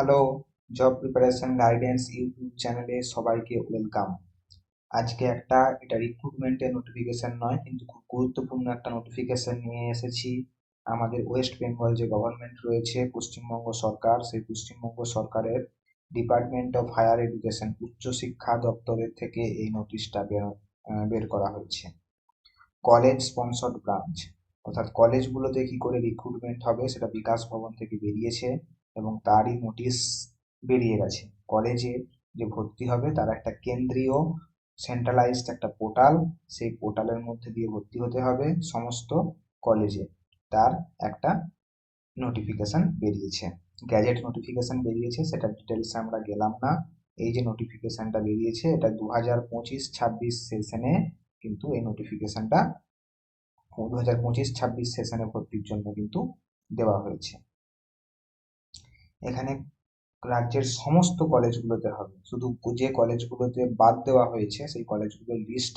Hello job preparation guidance YouTube চ্যানেলে সবাইকে welcome আজকে একটা, এটা রিক্রুটমেন্টের নোটিফিকেশন নয়, কিন্তু খুব গুরুত্বপূর্ণ একটা নোটিফিকেশন নিয়ে এসেছি। আমাদের ওয়েস্ট বেঙ্গল যে গভর্নমেন্ট রয়েছে, পশ্চিমবঙ্গ সরকার, সেই পশ্চিমবঙ্গ সরকারের ডিপার্টমেন্ট অফ হায়ার এডুকেশন উচ্চশিক্ষা দপ্তরের থেকে এই নোটিশটা বের বের করা হয়েছে। কলেজ স্পন্সর্ড ব্রাঞ্চ অর্থাৎ কলেজগুলোতে কি করে রিক্রুটমেন্ট হবে, সেটা বিকাশ ভবন থেকে বেরিয়েছে। এবং তারই নোটিশ বেরিয়ে গেছে। কলেজে যে ভর্তি হবে, তার একটা কেন্দ্রীয় সেন্ট্রালাইজড একটা পোর্টাল সেই পোর্টালের মধ্যে দিয়ে ভর্তি হতে হবে সমস্ত কলেজে তার একটা নোটিফিকেশন বেরিয়েছে। গ্যাজেট নোটিফিকেশন বেরিয়েছে, সেটা ডিটেলসে আমরা গেলাম না। এই যে নোটিফিকেশনটা বেরিয়েছে, এটা দু হাজার পঁচিশ ছাব্বিশ সেশনে কিন্তু এই নোটিফিকেশনটা দু হাজার পঁচিশ ছাব্বিশ সেশনে ভর্তির জন্য কিন্তু দেওয়া হয়েছে। এখানে রাজ্যের সমস্ত কলেজগুলোতে হবে। শুধু যে কলেজগুলোতে বাদ দেওয়া হয়েছে, সেই কলেজগুলোর লিস্ট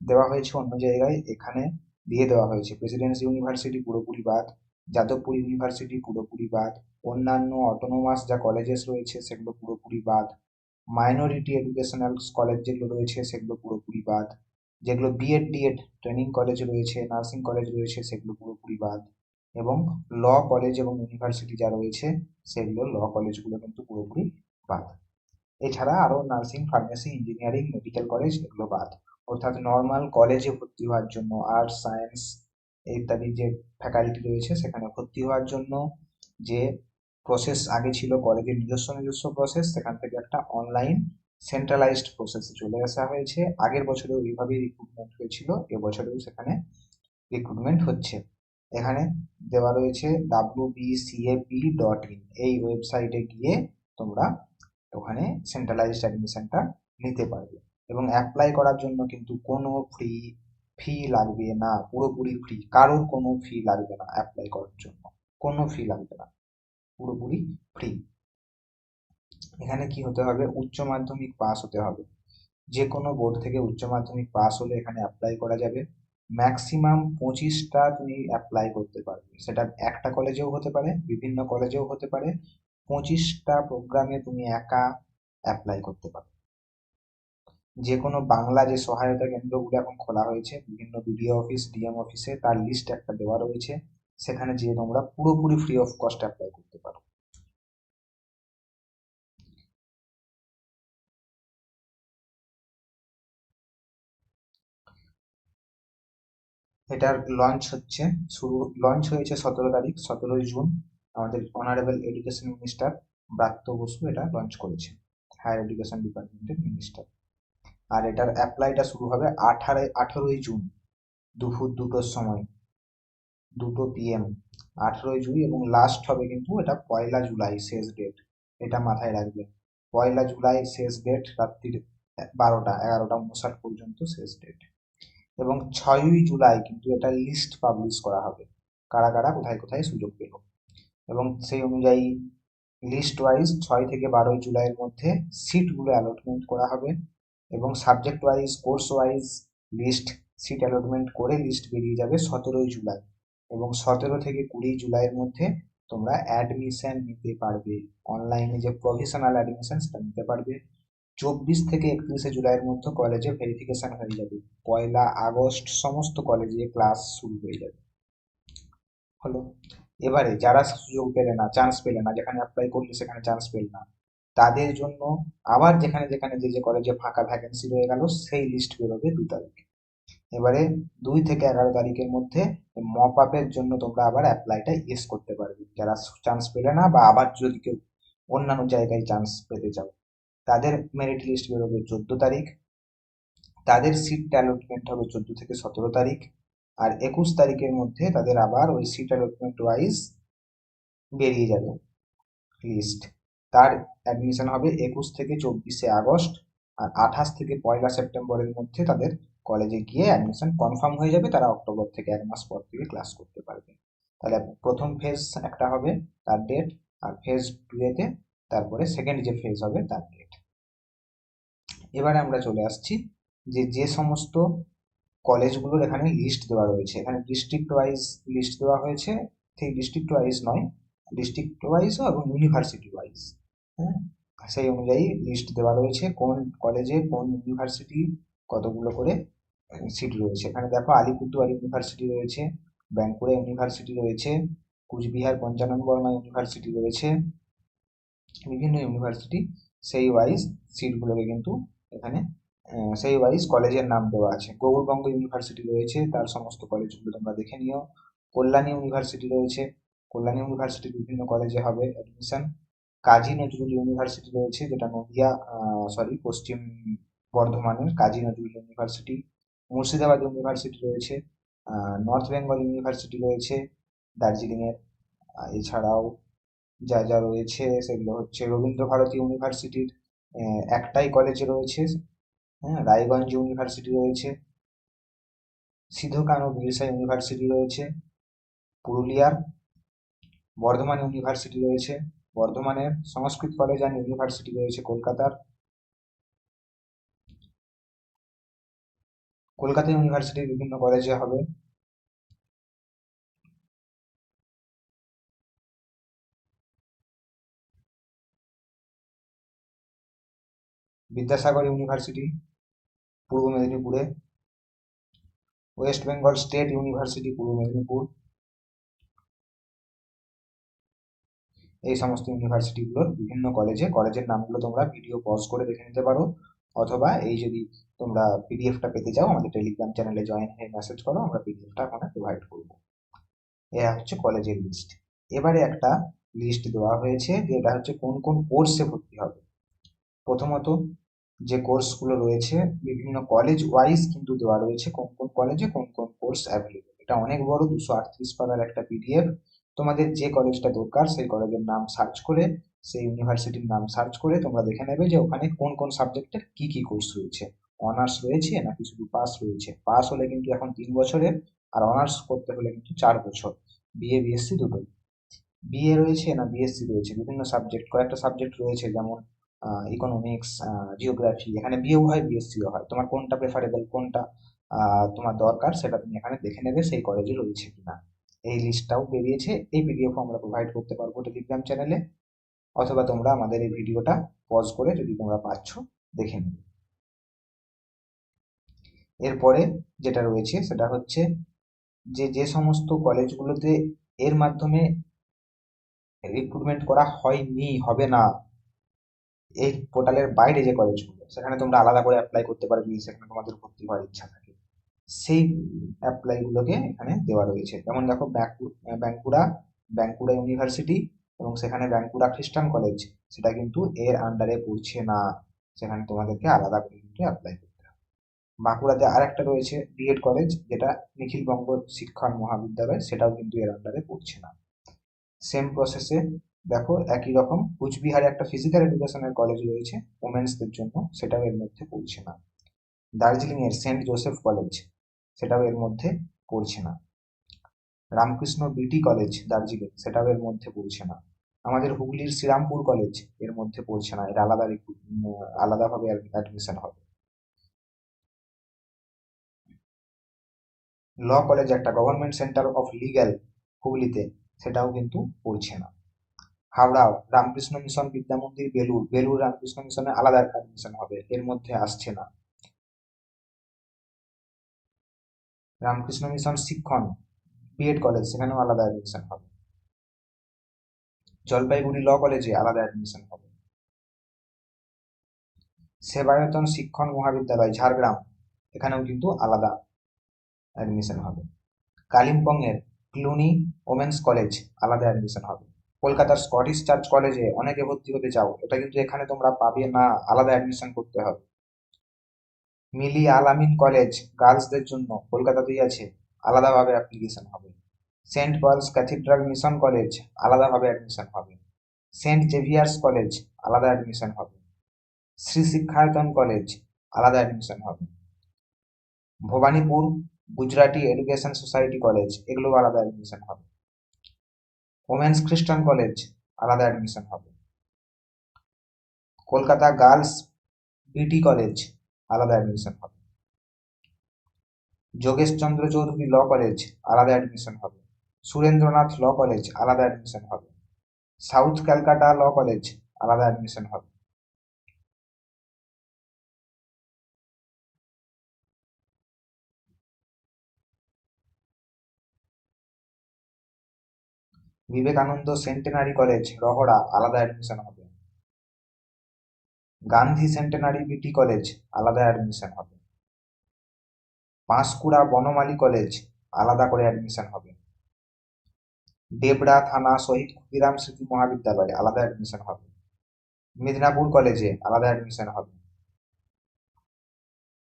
দেওয়া হয়েছে অন্য জায়গায়। এখানে দিয়ে দেওয়া হয়েছে। প্রেসিডেন্সি ইউনিভার্সিটি পুরোপুরি বাদ, যাদবপুর ইউনিভার্সিটি পুরোপুরি বাদ, অন্যান্য অটোনোমাস যা কলেজেস রয়েছে, সেগুলো পুরোপুরি বাদ মাইনরিটি এডুকেশনাল কলেজ যেগুলো রয়েছে, সেগুলো পুরোপুরি বাদ, যেগুলো B Ed D Ed training college রয়েছে নার্সিং কলেজ রয়েছে, সেগুলো পুরোপুরি বাদ। এবং ল কলেজ এবং ইউনিভার্সিটি যা রয়েছে, সেগুলো ল কলেজগুলো কিন্তু পুরোপুরি বাদ। এছাড়া আরও nursing pharmacy engineering medical college এগুলো বাদ। অর্থাৎ নর্মাল কলেজে ভর্তি হওয়ার জন্য আর্টস সায়েন্স ইত্যাদি যে ফ্যাকাল্টি রয়েছে, সেখানে ভর্তি হওয়ার জন্য যে প্রসেস আগে ছিল কলেজের নিজস্ব নিজস্ব প্রসেস সেখান থেকে একটা অনলাইন সেন্ট্রালাইজড প্রসেসে চলে আসা হয়েছে। আগের বছরেও এইভাবেই রিক্রুটমেন্ট হয়েছিল, এবছরেও সেখানে রিক্রুটমেন্ট হচ্ছে। এখানে দেওয়া রয়েছে ডাব্লিউ বিসিএপি ডট ইন এই ওয়েবসাইটে গিয়ে তোমরা ওখানে সেন্ট্রালাইজড অ্যাডমিশনটা নিতে পারবে। এবং অ্যাপ্লাই করার জন্য কিন্তু কোনো ফ্রি ফি লাগবে না, পুরোপুরি ফ্রি কারোর কোনো ফি লাগবে না অ্যাপ্লাই করার জন্য। কোনো ফি লাগবে না। পুরোপুরি ফ্রি এখানে কি হতে হবে? উচ্চ মাধ্যমিক পাস হতে হবে। যে কোনো বোর্ড থেকে উচ্চ মাধ্যমিক পাস হলে এখানে অ্যাপ্লাই করা যাবে। ম্যাক্সিমাম পঁচিশটা তুমি অ্যাপ্লাই করতে পারবে। সেটা একটা কলেজেও হতে পারে, বিভিন্ন কলেজেও হতে পারে। পঁচিশটা প্রোগ্রামে তুমি একা অ্যাপ্লাই করতে পারো যে কোনো বাংলা যে সহায়তা কেন্দ্রগুলো এখন খোলা হয়েছে, বিভিন্ন বিডিও অফিস ডিএম অফিসে তার লিস্ট একটা দেওয়া রয়েছে। সেখানে যেয়ে তোমরা পুরোপুরি ফ্রি অফ কস্ট অ্যাপ্লাই করতে পারো। এটার লঞ্চ হচ্ছে, শুরু লঞ্চ হয়েছে সতেরো তারিখ, সতেরোই জুন। আমাদের honourable education minister Bratya Basu এটা লঞ্চ করেছে হায়ার এডুকেশন ডিপার্টমেন্টের মিনিস্টার আর এটার অ্যাপ্লাইটা শুরু হবে আঠারো, আঠেরোই জুন, দুপুর দুটোর সময়, দুটো পিএম আঠেরোই জুন এবং লাস্ট হবে কিন্তু এটা পয়লা জুলাই শেষ ডেট এটা মাথায় রাখবেন পয়লা জুলাই শেষ ডেট রাত্রির বারোটা, এগারোটা উনষাট পর্যন্ত শেষ ডেট এবং ছয়ই জুলাই কিন্তু এটা লিস্ট পাবলিশ করা হবে। কারা কারা, কোথায় কোথায় সুযোগ পেল। এবং সেই অনুযায়ী লিস্ট ওয়াইজ ছয় থেকে বারোই জুলাইয়ের মধ্যে সিটগুলো অ্যালটমেন্ট করা হবে এবং subject wise course wise list seat allotment করে লিস্ট বেরিয়ে যাবে সতেরোই জুলাই। এবং সতেরো থেকে কুড়ি জুলাইয়ের মধ্যে তোমরা অ্যাডমিশন নিতে পারবে। অনলাইনে যে প্রফেশনাল অ্যাডমিশন সেটা নিতে পারবে। চব্বিশ থেকে একত্রিশে জুলাইয়ের মধ্যে কলেজে ভেরিফিকেশন হয়ে যাবে। পয়লা আগস্ট সমস্ত কলেজে ক্লাস শুরু হয়ে যাবে। হলো? এবারে যারা সুযোগ পেলে না চান্স পেলে না, যেখানে অ্যাপ্লাই করলে সেখানে চান্স পেলে না, তাদের জন্য আবার যেখানে যেখানে যে যে কলেজে ফাঁকা ভ্যাকেন্সি রয়ে গেল, সেই লিস্ট বেরোবে দু তারিখ। এবারে দুই থেকে এগারো তারিখের মধ্যে মপ আপের জন্য তোমরা আবার অ্যাপ্লাইটা ইয়েস করতে পারবে। যারা চান্স পেলে না বা আবার যদি কেউ অন্যান্য জায়গায় চান্স পেতে চাও। তাদের মেরিট লিস্ট বেরোবে চোদ্দ তারিখ, তাদের সিট অ্যালটমেন্ট হবে চোদ্দ থেকে সতেরো তারিখ, আর একুশ তারিখের মধ্যে তাদের আবার ওই সিট অ্যালটমেন্ট ওয়াইজ বেরিয়ে যাবে লিস্ট তার অ্যাডমিশন হবে একুশ থেকে চব্বিশে আগস্ট, আর আঠাশ থেকে পয়লা সেপ্টেম্বরের মধ্যে তাদের কলেজে গিয়ে অ্যাডমিশন কনফার্ম হয়ে যাবে, তারা অক্টোবর থেকে এক মাস পর থেকে ক্লাস করতে পারবে। তাহলে প্রথম ফেজ একটা হবে তার ডেট আর ফেজ টু এতে তারপরে সেকেন্ড যে ফেজ হবে তার ডেট এবারে আমরা চলে আসছি যে যে সমস্ত কলেজগুলোর এখানে লিস্ট দেওয়া রয়েছে। এখানে ডিস্ট্রিক্ট ওয়াইজ লিস্ট দেওয়া হয়েছে। ঠিক ডিস্ট্রিক্ট ওয়াইজ নয় ডিস্ট্রিক্ট ওয়াইজও এবং ইউনিভার্সিটি ওয়াইজ হ্যাঁ? সেই অনুযায়ী লিস্ট দেওয়া রয়েছে কোন কলেজে কোন ইউনিভার্সিটি কতগুলো করে সিট রয়েছে। এখানে দেখো আলিপুরদুয়ার ইউনিভার্সিটি রয়েছে বাঁকুড়া ইউনিভার্সিটি রয়েছে, কুচবিহার, পঞ্চানন বর্মা ইউনিভার্সিটি রয়েছে বিভিন্ন ইউনিভার্সিটি সেই ওয়াইজ সিটগুলোকে কিন্তু এখানে সেই ওয়াইজ কলেজের নাম দেওয়া আছে। গৌরবঙ্গ ইউনিভার্সিটি রয়েছে, তার সমস্ত কলেজগুলো তোমরা দেখে নিও। কল্যাণী ইউনিভার্সিটি রয়েছে, কল্যাণী ইউনিভার্সিটির বিভিন্ন কলেজে হবে অ্যাডমিশন কাজী নজরুল ইউনিভার্সিটি রয়েছে, যেটা নদিয়া সরি পশ্চিম বর্ধমানের কাজী নজরুল ইউনিভার্সিটি মুর্শিদাবাদ ইউনিভার্সিটি রয়েছে নর্থ বেঙ্গল ইউনিভার্সিটি রয়েছে, দার্জিলিংয়ের এছাড়াও যা যা রয়েছে সেগুলো হচ্ছে রবীন্দ্র ভারতী ইউনিভার্সিটির একটাই কলেজ রয়েছে হ্যাঁ রায়গঞ্জ ইউনিভার্সিটি রয়েছে সিধু কানু বিরসা ইউনিভার্সিটি রয়েছে, পুরুলিয়ার বর্ধমান ইউনিভার্সিটি রয়েছে, বর্ধমানের সংস্কৃত কলেজ অ্যান্ড ইউনিভার্সিটি রয়েছে কলকাতার, কলকাতা ইউনিভার্সিটির বিভিন্ন কলেজে হবে। বিদ্যাসাগর ইউনিভার্সিটি, পূর্ব মেদিনীপুরে, ওয়েস্ট বেঙ্গল স্টেট ইউনিভার্সিটি, পূর্ব মেদিনীপুর। এই সমস্ত ইউনিভার্সিটিগুলোর বিভিন্ন কলেজে, কলেজের নামগুলো তোমরা ভিডিও পজ করে দেখে নিতে পারো, অথবা এই যদি তোমরা পিডিএফটা পেতে চাও, আমাদের টেলিগ্রাম চ্যানেলে জয়েন হয়ে মেসেজ করো, আমরা পিডিএফটা ওখানে প্রোভাইড করব। এরা হচ্ছে কলেজের লিস্ট এবারে একটা লিস্ট দেওয়া হয়েছে, যে এটা হচ্ছে কোন কোন কোর্সে ভর্তি হবে। প্রথমত যে কোর্সগুলো রয়েছে, বিভিন্ন কলেজ ওয়াইজ কিন্তু দেওয়া রয়েছে, কোন কোন কলেজে কোন কোন কোর্স অ্যাভেলেবল এটা অনেক বড়, দুশো আটত্রিশ পাতার একটা পিডিএফ তোমাদের যে কলেজটা দরকার, সেই কলেজের নাম সার্চ করে, সেই ইউনিভার্সিটির নাম সার্চ করে তোমরা দেখে নেবে যে ওখানে কোন কোন সাবজেক্টের কি কি কোর্স রয়েছে। অনার্স রয়েছে নাকি শুধু পাস রয়েছে? পাস হলে কিন্তু এখন তিন বছরের আর অনার্স করতে হলে কিন্তু চার বছর। বিএ বিএসসি দুটোই। বিএ রয়েছে না বিএসসি রয়েছে? বিভিন্ন সাবজেক্ট কয়েকটা সাবজেক্ট রয়েছে, যেমন ইকোনমিক্স জিওগ্রাফি এখানে বিএও হয় বিএসসিও হয়। তোমার কোনটা প্রেফারেবল কোনটা তোমার দরকার, সেটা তুমি এখানে দেখে নেবে সেই কলেজে রয়েছে কিনা। এই লিস্টটাও বেরিয়েছে, এই পিডিএফ আমরা প্রোভাইড করতে পারব টেলিগ্রাম চ্যানেলে অথবা তোমরা আমাদের এই ভিডিওটা পজ করে যদি তোমরা পাচ্ছ, দেখে নেবে। এরপরে যেটা রয়েছে, সেটা হচ্ছে যে যে সমস্ত কলেজগুলোতে এর মাধ্যমে রিক্রুটমেন্ট করা হয়নি, হবে না। এই পোর্টালের বাইরে যে কলেজগুলো সেখানে তোমরা আলাদা করে অ্যাপ্লাই করতে পারবে, সেখানে তোমাদের ভর্তি হওয়ার ইচ্ছা থাকে। সেই অ্যাপ্লাইগুলোকে এখানে দেওয়া রয়েছে। যেমন দেখো ব্যাঙ্কুড়া ব্যাঙ্কুড়া ইউনিভার্সিটি এবং সেখানে ব্যাঙ্কুড়া খ্রিস্টান কলেজ সেটা কিন্তু এর আন্ডারে পড়ছে না। সেখানে তোমাদেরকে আলাদা করে কিন্তু অ্যাপ্লাই করতে হবে। বাঁকুড়াতে আরেকটা রয়েছে বিএড কলেজ যেটা নিখিলবঙ্গ শিক্ষা মহাবিদ্যালয়, সেটাও কিন্তু এর আন্ডারে পড়ছে না। সেম প্রসেসে দেখো, একই রকম কুচবিহারে একটা ফিজিক্যাল এডুকেশনের কলেজ রয়েছে ওমেন্সদের জন্য, সেটাও এর মধ্যে পড়ছে না। দার্জিলিং এর সেন্ট জোসেফ কলেজ সেটাও এর মধ্যে পড়ছে না। রামকৃষ্ণ বিটি কলেজ দার্জিলিং, সেটাও এর মধ্যে পড়ছে না। আমাদের হুগলির শ্রীরামপুর কলেজের মধ্যে পড়ছে না, এর আলাদা আলাদাভাবে অ্যাডমিশন হবে। ল কলেজ একটা গভর্নমেন্ট সেন্টার অফ লিগ্যাল হুগলিতে, সেটাও কিন্তু পড়ছে না। হাওড়া, রামকৃষ্ণ মিশন বিদ্যা মন্দির বেলুর বেলুর রামকৃষ্ণ মিশনে আলাদা অ্যাডমিশন হবে, এর মধ্যে আসছে না। Ramakrishna mission Shikshan B Ed college, সেখানেও আলাদা অ্যাডমিশন হবে। জলপাইগুড়ি ল কলেজে আলাদা অ্যাডমিশন হবে। সেবায়তন শিক্ষণ মহাবিদ্যালয়, ঝাড়গ্রাম, এখানেও কিন্তু আলাদা অ্যাডমিশন হবে। কালিম্পংয়ের ক্লুনি ওমেন্স কলেজ, আলাদা অ্যাডমিশন হবে। কলকাতার স্কটিশ চার্চ কলেজে অনেকে ভর্তি হতে চাও, এটা কিন্তু এখানে তোমরা পাবে না, আলাদা অ্যাডমিশন করতে হবে। মিলি আলামিন কলেজ গার্লসদের জন্য কলকাতাতেই আছে, আলাদাভাবে অ্যাপ্লিকেশন হবে। Saint Paul's cathedral mission college আলাদাভাবে অ্যাডমিশন হবে। সেন্ট জেভিয়ার্স কলেজ আলাদা অ্যাডমিশন হবে। শ্রী শিক্ষায়তন কলেজ আলাদা অ্যাডমিশন হবে। Bhawanipur, Gujarati education society college এগুলো আলাদা অ্যাডমিশন হবে। ওমেন্স খ্রিস্টান কলেজ আলাদা অ্যাডমিশন হবে। কলকাতা গার্লস বিটি কলেজ আলাদা অ্যাডমিশন হবে। যোগেশচন্দ্র চৌধুরী ল কলেজ আলাদা অ্যাডমিশন হবে। সুরেন্দ্রনাথ ল কলেজ আলাদা অ্যাডমিশন হবে। সাউথ ক্যালকাটা ল কলেজ আলাদা অ্যাডমিশন হবে। বিবেকানন্দ সেন্টেনারি কলেজ রহড়া আলাদা অ্যাডমিশন হবে। গান্ধী সেন্টেনারি বিটি কলেজ আলাদা অ্যাডমিশন হবে। পাঁশকুড়া বনমালী কলেজ আলাদা করে অ্যাডমিশন হবে। দেবড়া থানা শহীদ ক্ষুদিরাম স্মৃতি মহাবিদ্যালয়ে আলাদা অ্যাডমিশন হবে। মিদনাপুর কলেজে আলাদা অ্যাডমিশন হবে।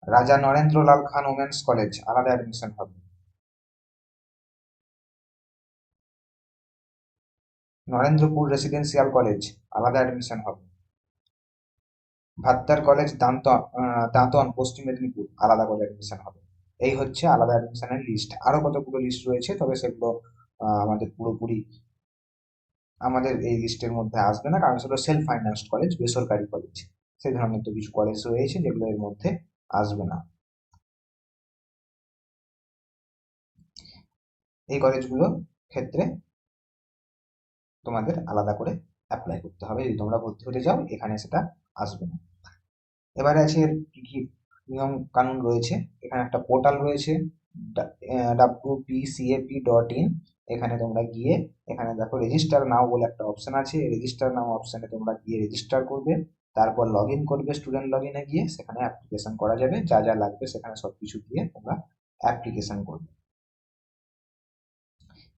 রাজা নরেন্দ্রলাল খান ওমেন্স কলেজ আলাদা অ্যাডমিশন হবে। নরেন্দ্রপুর রেসিডেন্সিয়াল কলেজ, আলাদা অ্যাডমিশন হবে। ভাত্তার কলেজ দান্ত দাঁতন, পশ্চিম মেদিনীপুর, আলাদা করে অ্যাডমিশন হবে। এই হচ্ছে আলাদা অ্যাডমিশনের লিস্ট আরও কতগুলো লিস্ট রয়েছে, তবে সেগুলো আমাদের পুরোপুরি আমাদের এই লিস্টের মধ্যে আসবে না, কারণ সেগুলো সেলফ ফাইন্যান্সড কলেজ বেসরকারি কলেজ সেই ধরনের তো কিছু কলেজ রয়েছে যেগুলো এর মধ্যে আসবে না। এই কলেজগুলো ক্ষেত্রে তোমাদের আলাদা করে অ্যাপ্লাই করতে হবে। যদি তোমরা ভর্তি হতে যাও এখানে সেটা আসবে না। এবারে আছে কি কি নিয়ম কানুন রয়েছে? এখানে একটা পোর্টাল রয়েছে ডাব্লিউপিসিএপি ডট ইন এখানে তোমরা গিয়ে, এখানে দেখো রেজিস্টার নাও বলে একটা অপশন আছে। রেজিস্টার নাও অপশানে তোমরা গিয়ে রেজিস্টার করবে। তারপর লগ ইন করবে স্টুডেন্ট লগ ইনে গিয়ে, সেখানে অ্যাপ্লিকেশন করা যাবে। যা যা লাগবে সেখানে সব কিছু দিয়ে তোমরা অ্যাপ্লিকেশন করবে।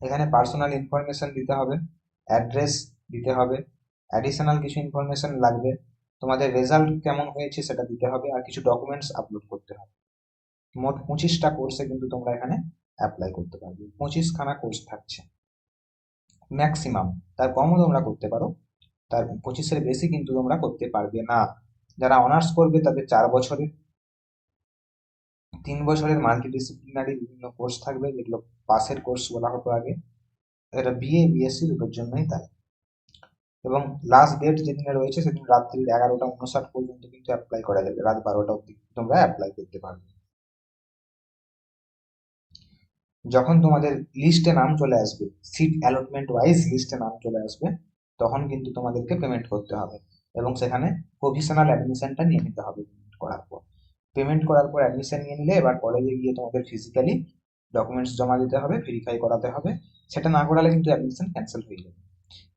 এখানে পার্সোনাল ইনফরমেশন দিতে হবে। অ্যাড্রেস দিতে হবে। অ্যাডিশনাল কিছু ইনফরমেশন লাগবে। তোমাদের রেজাল্ট কেমন হয়েছে সেটা দিতে হবে আর কিছু ডকুমেন্টস আপলোড করতে হবে। মোট পঁচিশটা কোর্সে কিন্তু তোমরা এখানে অ্যাপ্লাই করতে পারবে। পঁচিশখানা কোর্স থাকছে। ম্যাক্সিমাম তার কমও তোমরা করতে পারো। তার পঁচিশের বেশি কিন্তু তোমরা করতে পারবে না। যারা অনার্স করবে তাদের চার বছরের, তিন বছরের মাল্টিডিসিপ্লিনারি বিভিন্ন কোর্স থাকবে। যেগুলো পাসের কোর্স বলা হতো আগে। এটা বিএ বিএসসি দুটোর জন্যই তাই। এবং লাস্ট ডেট যেদিনে রয়েছে সেদিন রাত্রি এগারোটা উনষাট পর্যন্ত কিন্তু অ্যাপ্লাই করা যাবে। রাত বারোটা অব্দি তোমরা অ্যাপ্লাই করতে পারবে। যখন তোমাদের লিস্টে নাম চলে আসবে সিট অ্যালটমেন্ট ওয়াইজ লিস্টে নাম চলে আসবে, তখন কিন্তু তোমাদেরকে পেমেন্ট করতে হবে। এবং সেখানে প্রফেশনাল অ্যাডমিশনটা নিয়ে নিতে হবে। পেমেন্ট করার পর পেমেন্ট করার পর অ্যাডমিশন নিয়ে নিলে এবার কলেজে গিয়ে তোমাদের ফিজিক্যালি ডকুমেন্টস জমা দিতে হবে ভেরিফাই করাতে হবে। সেটা না করালে কিন্তু অ্যাডমিশন ক্যান্সেল হয়ে যাবে।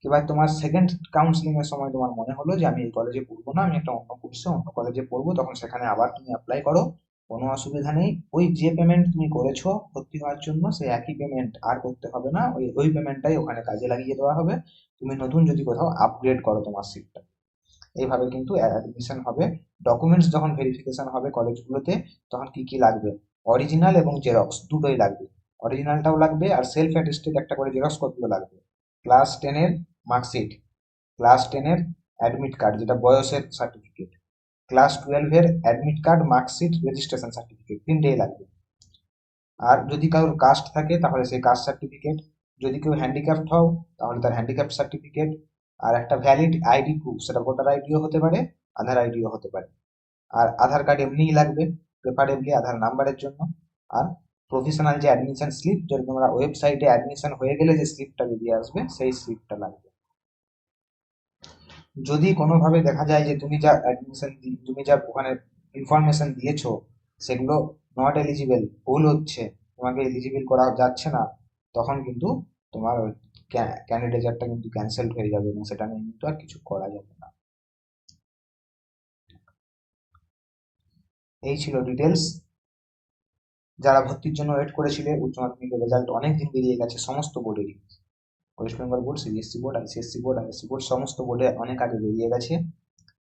এবার তোমার সেকেন্ড কাউন্সিলিং এর সময় তোমার মনে হলো যে, আমি এই কলেজে পড়ব না, আমি একটা অন্য কোর্সে অন্য কলেজে পড়ব, তখন সেখানে আবার তুমি অ্যাপ্লাই করো। কোনো অসুবিধা নেই। ওই যে পেমেন্ট তুমি করেছ ভর্তি হওয়ার জন্য, সেই একই পেমেন্ট আর করতে হবে না। ওই ওই পেমেন্টটাই ওখানে কাজে লাগিয়ে দেওয়া হবে। তুমি নতুন যদি কোথাও আপগ্রেড করো তোমার সিটটা এইভাবে কিন্তু অ্যাডমিশন হবে। ডকুমেন্টস যখন ভেরিফিকেশন হবে কলেজগুলোতে তখন কি কি লাগবে? অরিজিনাল এবং জেরক্স দুটোই লাগবে। অরিজিনালটাও লাগবে আর সেলফ অ্যাটেস্টেড একটা করে জেরক্স কপিও লাগবে। ক্লাস টেনের মার্কশিট ক্লাস টেনের অ্যাডমিট কার্ড যেটা বয়সের সার্টিফিকেট ক্লাস টুয়েলভের admit card marksheet registration certificate তিনটেই লাগবে। আর যদি কারোর কাস্ট থাকে, তাহলে সেই কাস্ট সার্টিফিকেট যদি কেউ হ্যান্ডিক্যাপ্ট হও, তাহলে তার হ্যান্ডিক্যাপ্ট সার্টিফিকেট আর একটা ভ্যালিড আইডি প্রুফ সেটা ভোটার আইডিও হতে পারে আধার আইডিও হতে পারে। আর আধার কার্ড এমনিই লাগবে। প্রেফারেবলি আধার নাম্বারের জন্য। আর প্রফেশনাল যে অ্যাডমিশন স্লিপ যদি তোমরা ওয়েবসাইটে অ্যাডমিশন হয়ে গেলে যে স্লিপটা বেরিয়ে আসবে, সেই স্লিপটা লাগবে। যদি কোনোভাবে দেখা যায় যে তুমি যা অ্যাডমিশন তুমি যা ওখানে ইনফরমেশন দিয়েছ, সেগুলো নট এলিজিবল ভুল হচ্ছে, তোমাকে এলিজিবল করা যাচ্ছে না, তখন কিন্তু তোমার ক্যান্ডিডেটটা কিন্তু ক্যান্সেল হয়ে যাবে এবং সেটা নিয়ে কিন্তু আর কিছু করা যাবে না। এই ছিল ডিটেলস যারা ভর্তির জন্য ওয়েট করেছিলে, উচ্চ মাধ্যমিকের রেজাল্ট অনেক দিন বেরিয়ে গেছে, সমস্ত বোর্ডেরই West Bengal board CBSE board ICSE board ISC board সমস্ত বোর্ডে অনেক আগে বেরিয়ে গেছে।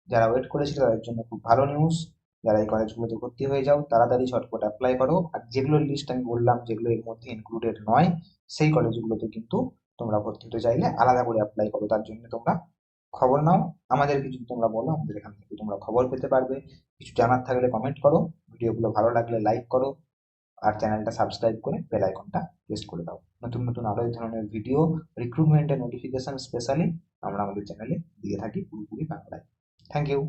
যারা ওয়েট করেছিল, তাদের জন্য খুব ভালো নিউজ যারা এই কলেজগুলোতে ভর্তি হয়ে যাও, তাড়াতাড়ি ঝটপট অ্যাপ্লাই করো। আর যেগুলোর লিস্ট আমি বললাম, যেগুলো এর মধ্যে ইনক্লুডেড নয়, সেই কলেজগুলোতে কিন্তু তোমরা ভর্তি হতে চাইলে আলাদা করে অ্যাপ্লাই করো। তার জন্য তোমরা খবর নাও। আমাদের কিছু তোমরা বলো, আমাদের এখান থেকে তোমরা খবর পেতে পারবে। কিছু জানার থাকলে কমেন্ট করো, ভিডিওগুলো ভালো লাগলে লাইক করো, আর চ্যানেলটা সাবস্ক্রাইব করে বেল আইকনটা প্রেস করে দাও। নতুন নতুন আরও এই ধরনের ভিডিও রিক্রুটমেন্টের নোটিফিকেশন স্পেশালি আমরা আমাদের চ্যানেলে দিয়ে থাকি পুরোপুরি বাংলায়। Thank you